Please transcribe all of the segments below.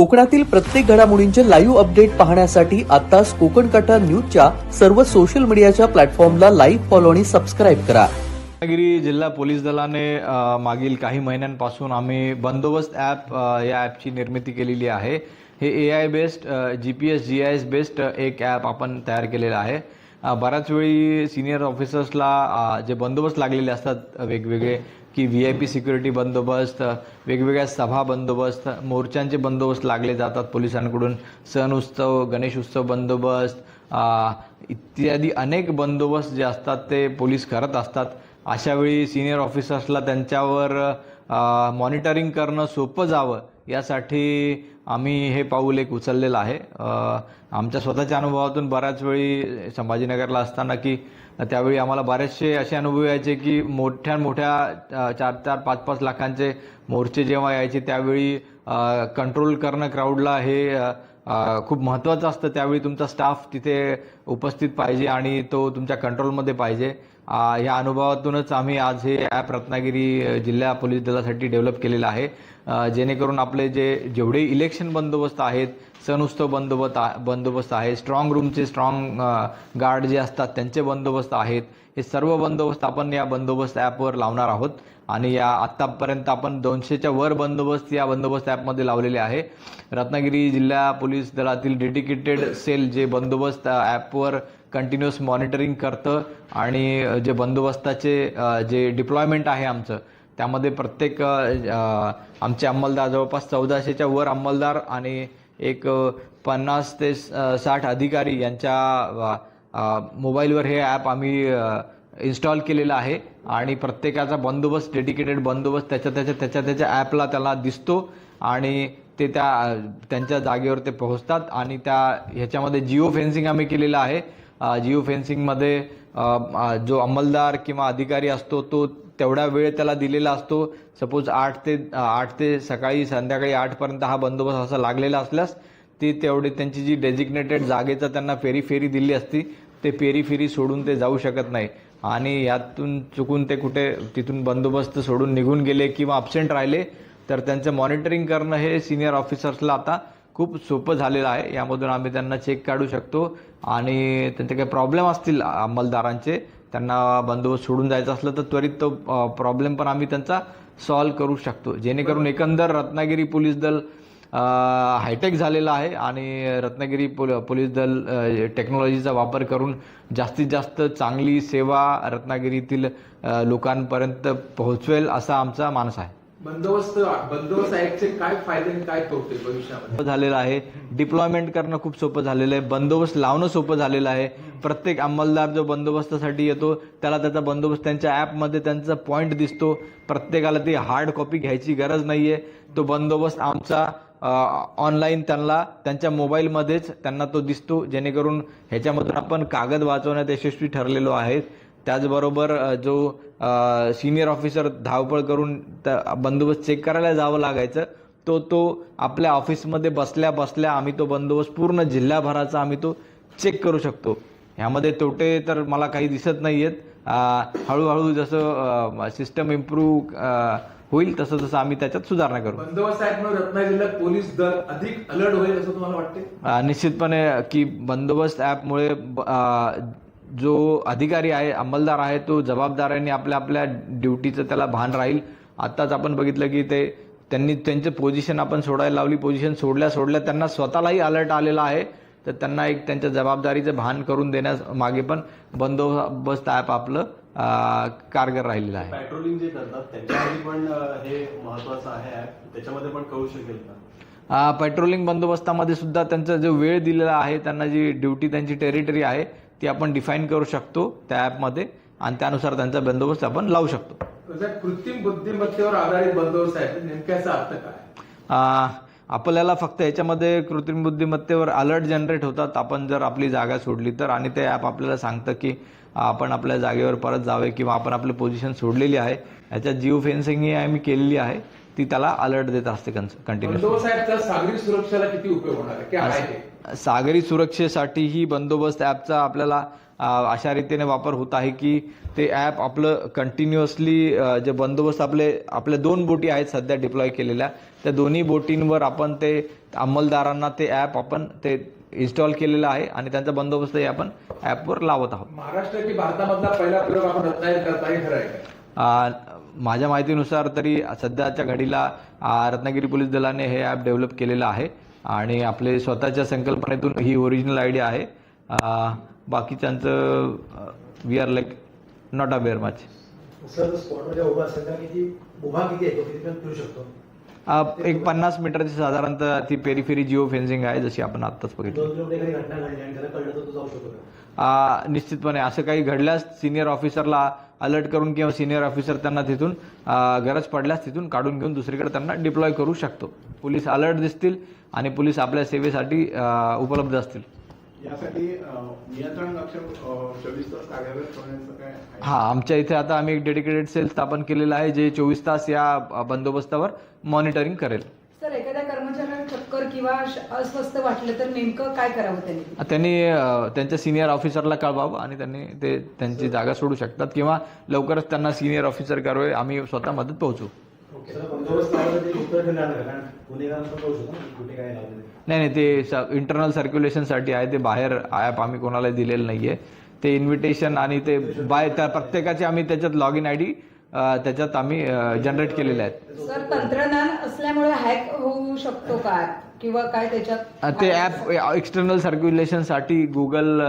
कोकणातील प्रत्येक घडामोडींचे लाईव्ह अपडेट पाहण्यासाठी आताच कोकण कटा न्यूजच्या सर्व सोशल मीडियाच्या प्लॅटफॉर्मला लाईव्ह फॉलो आणि सबस्क्राईब करा. रत्नागिरी जिल्हा पोलीस दलाने मागील काही महिन्यांपासून आम्ही बंदोबस्त ॲप या ॲपची निर्मिती केलेली आहे. हे A I based G P S G I S based एक ॲप आपण तयार केलेलं आहे. बऱ्याच वेळी सिनियर ऑफिसर्सला जे बंदोबस्त लागलेले असतात वेगवेगळे की व्ही आय पी सिक्युरिटी बंदोबस्त वेगवेगळ्या सभा बंदोबस्त मोर्चांचे बंदोबस्त लागले जातात पोलिसांकडून सण उत्सव गणेश उत्सव बंदोबस्त इत्यादी अनेक बंदोबस्त जे असतात ते पोलीस करत असतात. अशावेळी सिनियर ऑफिसर्सला त्यांच्यावर मॉनिटरिंग करणं सोपं जावं यासाठी आम्ही हे पाऊल एक उचललेलं आहे. आमच्या स्वतःच्या अनुभवातून बऱ्याच वेळी संभाजीनगरला असताना की त्यावेळी आम्हाला बरेचसे असे अनुभव यायचे की मोठ्या मोठ्या चार चार पाच पाच लाखांचे मोर्चे जेव्हा यायचे त्यावेळी कंट्रोल करणं क्राऊडला हे खूप महत्त्वाचं असतं. त्यावेळी तुमचा स्टाफ तिथे उपस्थित पाहिजे आणि तो तुमच्या कंट्रोलमध्ये पाहिजे. ह्या या अनुभवातूनच आम्ही आज हे ॲप रत्नागिरी जिल्हा पोलीस दलासाठी डेव्हलप केलेलं आहे. जेणेकरून आपले जे जेवढे इलेक्शन बंदोबस्त आहेत सण उत्सव बंदोबस्त बंदोबस्त आहे स्ट्रॉंग रूमचे स्ट्रॉंग गार्ड जे असतात त्यांचे बंदोबस्त आहेत. हे सर्व बंदोबस्त आपण या बंदोबस्त ॲपवर लावणार आहोत. आणि या आत्तापर्यंत आपण दोनशेच्या वर बंदोबस्त या बंदोबस्त ॲपमध्ये लावलेले आहे. रत्नागिरी जिल्हा पोलीस दलातील डेडिकेटेड सेल जे बंदोबस्त ॲपवर कंटिन्युअस मॉनिटरिंग करतं. आणि जे बंदोबस्ताचे जे डिप्लॉयमेंट आहे आमचं त्यामध्ये प्रत्येक आमचे अंमलदार जवळपास चौदाशेच्या वर अंमलदार आणि एक पन्नास ते साठ अधिकारी यांच्या मोबाईलवर हे ॲप आम्ही इन्स्टॉल केलेलं आहे. आणि प्रत्येकाचा बंदोबस्त डेडिकेटेड बंदोबस्त त्याच्या त्याच्या त्याच्या त्याच्या ॲपला त्याला दिसतो. आणि ते त्या त्यांच्या जागेवर ते पोहोचतात. आणि त्या ह्याच्यामध्ये जिओ फेन्सिंग आम्ही केलेलं आहे. जिओ फेन्सिंगमध्ये जो अंमलदार किंवा अधिकारी असतो तो तेवढा वेळ त्याला दिलेला असतो. सपोज आठ ते आठ ते सकाळी संध्याकाळी आठपर्यंत हा बंदोबस्त असा लागलेला असल्यास ती तेवढी त्यांची जी डेजिग्नेटेड जागेचा त्यांना फेरी फेरी दिली असती ते फेरी फेरी सोडून ते जाऊ शकत नाही. आणि यातून चुकून ते कुठे तिथून बंदोबस्त सोडून निघून गेले किंवा अब्सेंट राहिले तर त्यांचं मॉनिटरिंग करणं हे सिनियर ऑफिसर्सला आता खूप सोपं झालेलं आहे. यामधून आम्ही त्यांना चेक काढू शकतो आणि त्यांचे काही प्रॉब्लेम असतील अंमलदारांचे त्यांना बंदोबस्त सोडून जायचं असलं तर त्वरित तो प्रॉब्लेम पण आम्ही त्यांचा सॉल्व्ह करू शकतो. जेणेकरून एकंदर रत्नागिरी पोलीस दल हायटेक झालेलं आहे आणि रत्नागिरी पोल पोलीस दल टेक्नॉलॉजीचा वापर करून जास्तीत जास्त चांगली सेवा रत्नागिरीतील लोकांपर्यंत पोहोचवेल असा आमचा मानस आहे. बंदोबस्त बंदोबस्त ऍक्टचे काय फायदे काय तोटे भविष्यामध्ये? सोपं झालेलं आहे. डिप्लॉयमेंट करणं खूप सोपं झालेलं आहे. बंदोबस्त लावणं सोपं झालेलं आहे. प्रत्येक अंमलदार जो बंदोबस्तासाठी येतो त्याला त्याचा बंदोबस्त त्यांच्या ॲपमध्ये त्यांचा पॉईंट दिसतो. प्रत्येकाला ती हार्ड कॉपी घ्यायची गरज नाही आहे तो बंदोबस्त आमचा ऑनलाईन त्यांना त्यांच्या मोबाईलमध्येच त्यांना तो दिसतो. जेणेकरून ह्याच्यामधून आपण कागद वाचवण्यात यशस्वी ठरलेलो आहे त्याचबरोबर जो सिनियर ऑफिसर धावपळ करून बंदोबस्त चेक करायला जावं लागायचं तो तो आपल्या ऑफिसमध्ये बसल्या बसल्या आम्ही तो बंदोबस्त पूर्ण जिल्ह्याभराचा आम्ही तो चेक करू शकतो. ह्यामध्ये तोटे तर मला काही दिसत नाही आहेत हळूहळू जसं सिस्टम इम्प्रूव्ह होईल तसं तसं आम्ही त्याच्यात सुधारणा करू. बंदोबस्त पोलीस दल अधिक अलर्ट होईल असं तुम्हाला वाटते निश्चितपणे की बंदोबस्त ॲपमुळे जो अधिकारी आहे अंमलदार आहे तो जबाबदाऱ्याने आपल्या आपल्या ड्युटीचं त्याला भान राहील. आत्ताच आपण बघितलं की ते त्यांनी त्यांचं पोझिशन आपण सोडायला लावली. पोझिशन सोडल्या सोडल्या त्यांना स्वतःलाही अलर्ट आलेला आहे. तर त्यांना एक त्यांच्या जबाबदारीचं भान करून देण्यास मागे पण बंदोबस्त ॲप आपलं कारगर राहिलेलं आहे. पेट्रोलिंग जे करतात त्यांच्यासाठी पण हे महत्वाचं आहे त्याच्यामध्ये पण कळू शकेल पेट्रोलिंग बंदोबस्तामध्ये सुद्धा त्यांचा जो वेळ दिलेला आहे त्यांना जी ड्युटी त्यांची टेरिटरी आहे ती आपण डिफाईन करू शकतो त्या ॲपमध्ये आणि त्यानुसार त्यांचा बंदोबस्त आपण लावू शकतो. कृत्रिम बुद्धिमत्तेवर आधारित बंदोबस्त आहे. नेमक्याचा अर्थ काय? आपल्याला फक्त याच्यामध्ये कृत्रिम बुद्धिमत्तेवर अलर्ट जनरेट होतात. आपण जर आपली जागा सोडली तर आणि ते ॲप आपल्याला सांगतं की आपण आपल्या जागेवर परत जावे किंवा आपण आपली पोझिशन सोडलेली आहे. याच्यात जिओ फेन्सिंग ही आम्ही केलेली आहे. ती त्याला अलर्ट देत असते कंटिन्युअस ऍपचा सागरी सुरक्षेला किती उपयोग होणार? सागरी सुरक्षेसाठीही बंदोबस्त ॲपचा आपल्याला अशा रीतीने वापर होत आहे की ते ॲप आपलं कंटिन्युअसली जे बंदोबस्त आपले आपल्या दोन बोटी आहेत सध्या डिप्लॉय केलेल्या त्या दोन्ही बोटींवर आपण ते अंमलदारांना ते ॲप आपण ते इन्स्टॉल केलेलं आहे आणि त्यांचा बंदोबस्तही आपण ॲपवर लावत आहोत. महाराष्ट्र की भारतामधला पहिला प्रयोग आपण रत्नागिरी करता हे खरं आहे माझ्या माहितीनुसार तरी सध्याच्या घडीला रत्नागिरी पोलीस दलाने हे ॲप डेव्हलप केलेलं आहे. आणि आपले स्वतःच्या संकल्पनेतून ही ओरिजिनल आयडिया आहे. बाकीच्यांचं we are like not aware much एक पन्नास मीटरची साधारणतः ती पेरीफेरी जिओ फेन्सिंग आहे जशी आपण आत्ताच बघितली. निश्चितपणे असं काही घडल्यास सिनियर ऑफिसरला अलर्ट करून किंवा सिनियर ऑफिसर त्यांना तिथून गरज पडल्यास तिथून काढून घेऊन दुसरीकडे त्यांना डिप्लॉय करू शकतो. पोलीस अलर्ट दिसतील आणि पोलीस आपल्या सेवेसाठी उपलब्ध असतील. यासाठी नियंत्रण? हा आमच्या इथे आता आम्ही एक डेडिकेटेड सेल स्थापन केलेलं आहे जे चोवीस तास या बंदोबस्तावर मॉनिटरिंग करेल. किंवा अस्वस्थ वाटलं तर नेमकं काय करावं त्यांनी? त्यांनी त्यांच्या सिनियर ऑफिसरला कळवावं आणि त्यांनी ते त्यांची जागा सोडू शकतात किंवा लवकरच त्यांना सिनियर ऑफिसर करावे आम्ही स्वतः मदत पोहोचू. नाही. नाही नाही ते इंटरनल सर्क्युलेशनसाठी आहे ते बाहेर ॲप आम्ही कोणाला दिलेलं नाही आहे ते इन्व्हिटेशन आणि ते बाय त्या प्रत्येकाचे आम्ही त्याच्यात लॉग इन आय डी त्याच्यात आम्ही जनरेट केलेले आहेत. सर तंत्रज्ञान असल्यामुळे हॅक होऊ शकतो का? किंवा काय त्याच्यात? ते ॲप एक्सटर्नल सर्क्युलेशनसाठी गुगल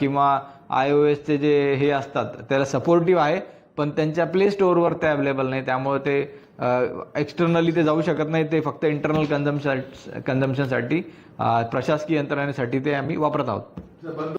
किंवा आय ओ एसचे जे हे असतात त्याला सपोर्टिव्ह आहे पण त्यांच्या प्ले स्टोअरवर ते अवेलेबल नाही. त्यामुळे ते एक्सटर्नली ते जाऊ शकत नाही. ते फक्त इंटरनल कन्झम्शन कन्झम्शनसाठी प्रशासकीय यंत्रणेसाठी ते आम्ही वापरत आहोत.